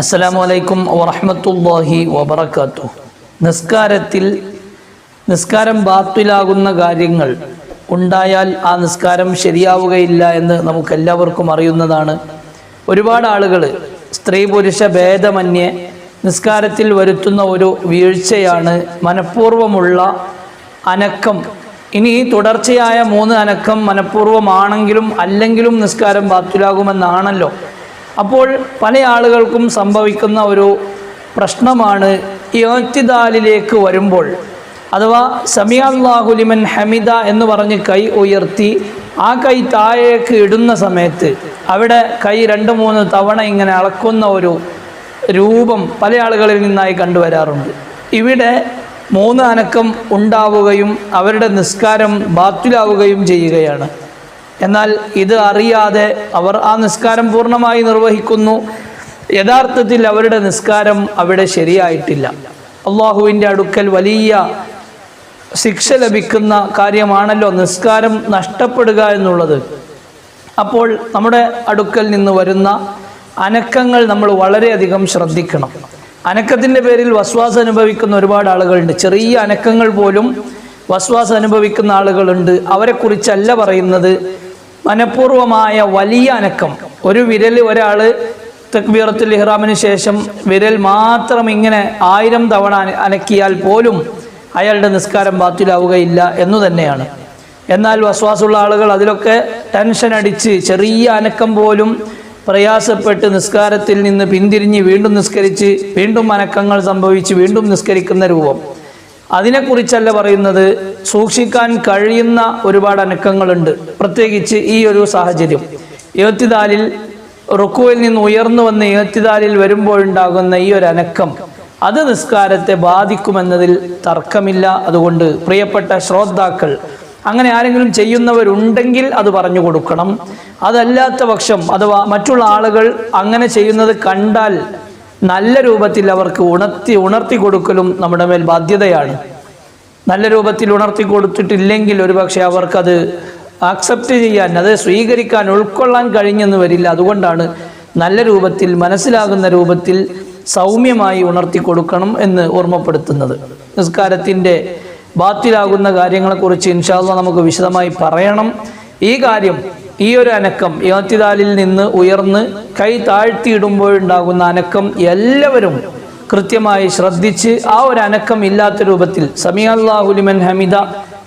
അസ്സലാമു അലൈക്കും വറഹ്മത്തുള്ളാഹി വബറകാത്തു. നിസ്കാരത്തിൽ നിസ്കാരം ബാത്തിലാകുന്ന കാര്യങ്ങൾ ഉണ്ടായാൽ ആ നിസ്കാരം ശരിയാവുകയില്ല എന്ന് നമുക്കെല്ലാവർക്കും അറിയുന്നതാണ്. ഒരുപാട് ആളുകൾ സ്ത്രീ പുരുഷ ഭേദമന്യേ നിസ്കാരത്തിൽ വരുത്തുന്ന ഒരു വീഴ്ചയാണ് മനഃപൂർവമുള്ള അനക്കം. ഇനി തുടർച്ചയായ മൂന്ന് അനക്കം മനഃപൂർവമാണെങ്കിലും അല്ലെങ്കിലും നിസ്കാരം ബാത്തിലാകുമെന്നാണല്ലോ. അപ്പോൾ പല ആളുകൾക്കും സംഭവിക്കുന്ന ഒരു പ്രശ്നമാണ് യോത്തിദാലിലേക്ക് വരുമ്പോൾ. അഥവാ സമിയ സമിയാഹുലിമൻ ഹമിദ എന്ന് പറഞ്ഞ് കൈ ഉയർത്തി ആ കൈ താഴേക്ക് ഇടുന്ന സമയത്ത് അവിടെ കൈ രണ്ട് മൂന്ന് തവണ ഇങ്ങനെ അളക്കുന്ന ഒരു രൂപം പല ആളുകളിൽ നിന്നായി കണ്ടുവരാറുണ്ട്. ഇവിടെ മൂന്ന് അനക്കം ഉണ്ടാവുകയും അവരുടെ നിസ്കാരം ബാത്തിലാവുകയും ചെയ്യുകയാണ്. എന്നാൽ ഇത് അറിയാതെ അവർ ആ നിസ്കാരം പൂർണമായി നിർവഹിക്കുന്നു. യഥാർത്ഥത്തിൽ അവരുടെ നിസ്കാരം അവിടെ ശരിയായിട്ടില്ല. അള്ളാഹുവിന്റെ അടുക്കൽ വലിയ ശിക്ഷ ലഭിക്കുന്ന കാര്യമാണല്ലോ നിസ്കാരം നഷ്ടപ്പെടുക എന്നുള്ളത്. അപ്പോൾ നമ്മുടെ അടുക്കൽ നിന്ന് വരുന്ന അനക്കങ്ങൾ നമ്മൾ വളരെയധികം ശ്രദ്ധിക്കണം. അനക്കത്തിന്റെ പേരിൽ വസ്വാസ് അനുഭവിക്കുന്ന ഒരുപാട് ആളുകളുണ്ട്. ചെറിയ അനക്കങ്ങൾ പോലും വസ്വാസ് അനുഭവിക്കുന്ന ആളുകളുണ്ട്. അവരെക്കുറിച്ചല്ല പറയുന്നത്. മനഃപൂർവമായ വലിയ അനക്കം. ഒരു വിരൽ ഒരാൾ തക്ബീറത്തുൽ ഇഹ്റാമിന് ശേഷം വിരൽ മാത്രം ഇങ്ങനെ ആയിരം തവണ അനക്കിയാൽ പോലും അയാളുടെ നിസ്കാരം ബാത്തിലാവുകയില്ല എന്നു തന്നെയാണ്. എന്നാൽ വസ്വാസുള്ള ആളുകൾ അതിലൊക്കെ ടെൻഷൻ അടിച്ച് ചെറിയ അനക്കം പോലും പ്രയാസപ്പെട്ട് നിസ്കാരത്തിൽ നിന്ന് പിന്തിരിഞ്ഞ് വീണ്ടും നിസ്കരിച്ച് വീണ്ടും അനക്കങ്ങൾ സംഭവിച്ച് വീണ്ടും നിസ്കരിക്കുന്ന രൂപം. അതിനെക്കുറിച്ചല്ല പറയുന്നത്? സൂക്ഷിക്കാൻ കഴിയുന്ന ഒരുപാട് അനക്കങ്ങളുണ്ട്. പ്രത്യേകിച്ച് ഈ ഒരു സാഹചര്യം. ഏത്തിദാലിൽ റുക്കുവിൽ നിന്ന് ഉയർന്നു വന്ന് ഏത്തിദാലിൽ വരുമ്പോഴുണ്ടാകുന്ന ഈ ഒരു അനക്കം അത് നിസ്കാരത്തെ ബാധിക്കുമെന്നതിൽ തർക്കമില്ല. അതുകൊണ്ട് പ്രിയപ്പെട്ട ശ്രോതാക്കൾ അങ്ങനെ ആരെങ്കിലും ചെയ്യുന്നവരുണ്ടെങ്കിൽ അത് പറഞ്ഞു കൊടുക്കണം. അതല്ലാത്ത പക്ഷം അഥവാ മറ്റുള്ള ആളുകൾ അങ്ങനെ ചെയ്യുന്നത് കണ്ടാൽ നല്ല രൂപത്തിൽ അവർക്ക് ഉണർത്തി ഉണർത്തി കൊടുക്കലും നമ്മുടെ മേൽ ബാധ്യതയാണ്. നല്ല രൂപത്തിൽ ഉണർത്തി കൊടുത്തിട്ടില്ലെങ്കിൽ ഒരുപക്ഷെ അവർക്കത് ആക്സെപ്റ്റ് ചെയ്യാൻ അത് സ്വീകരിക്കാൻ ഉൾക്കൊള്ളാൻ കഴിഞ്ഞെന്ന് വരില്ല. അതുകൊണ്ടാണ് നല്ല രൂപത്തിൽ മനസ്സിലാകുന്ന രൂപത്തിൽ സൗമ്യമായി ഉണർത്തി കൊടുക്കണം എന്ന് ഓർമ്മപ്പെടുത്തുന്നത്. നിസ്കാരത്തിന്റെ ബാത്തിലാകുന്ന കാര്യങ്ങളെക്കുറിച്ച് ഇൻഷാല്ല നമുക്ക് വിശദമായി പറയണം. ഈ കാര്യം ഈ ഒരു അനക്കം യോത്തിദാലിൽ നിന്ന് ഉയർന്ന് കൈ താഴ്ത്തിയിടുമ്പോഴുണ്ടാകുന്ന അനക്കം എല്ലാവരും കൃത്യമായി ശ്രദ്ധിച്ച് ആ ഒരു അനക്കം ഇല്ലാത്ത രൂപത്തിൽ സമിയാഹുലിമൻ ഹമിദ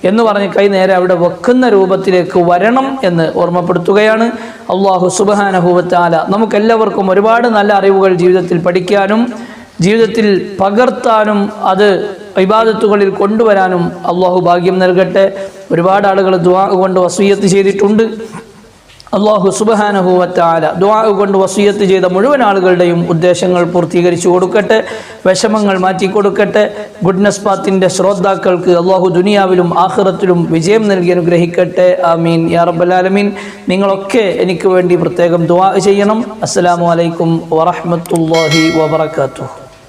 എന്ന് പറഞ്ഞ് കൈ നേരെ അവിടെ വെക്കുന്ന രൂപത്തിലേക്ക് വരണം എന്ന് ഓർമ്മപ്പെടുത്തുകയാണ്. അള്ളാഹു സുബാനഹുവത്താല നമുക്കെല്ലാവർക്കും ഒരുപാട് നല്ല അറിവുകൾ ജീവിതത്തിൽ പഠിക്കാനും ജീവിതത്തിൽ പകർത്താനും അത് ഇബാദത്തുകളിൽ കൊണ്ടുവരാനും അള്ളാഹു ഭാഗ്യം നൽകട്ടെ. ഒരുപാട് ആളുകൾ ദുആ കൊണ്ട് വസൂയത്ത് ചെയ്തിട്ടുണ്ട്. അള്ളാഹു സുബഹാനഹുവറ്റാല ദുആ കൊണ്ട് വസൂയത്ത് ചെയ്ത മുഴുവൻ ആളുകളുടെയും ഉദ്ദേശങ്ങൾ പൂർത്തീകരിച്ചു കൊടുക്കട്ടെ. വിഷമങ്ങൾ മാറ്റിക്കൊടുക്കട്ടെ ഗുഡ്നസ് പാത്തിന്റെ ശ്രോതാക്കൾക്ക് അള്ളാഹു ദുനിയാവിലും ആഹ്റത്തിലും വിജയം നൽകി അനുഗ്രഹിക്കട്ടെ. ആമീൻ. യാ റബ്ബലാലമീൻ നിങ്ങളൊക്കെ എനിക്ക് വേണ്ടി പ്രത്യേകം ദുആ ചെയ്യണം. അസ്സലാമു അലൈക്കും വറഹമത്തല്ലാഹി വബറകാതുഹു.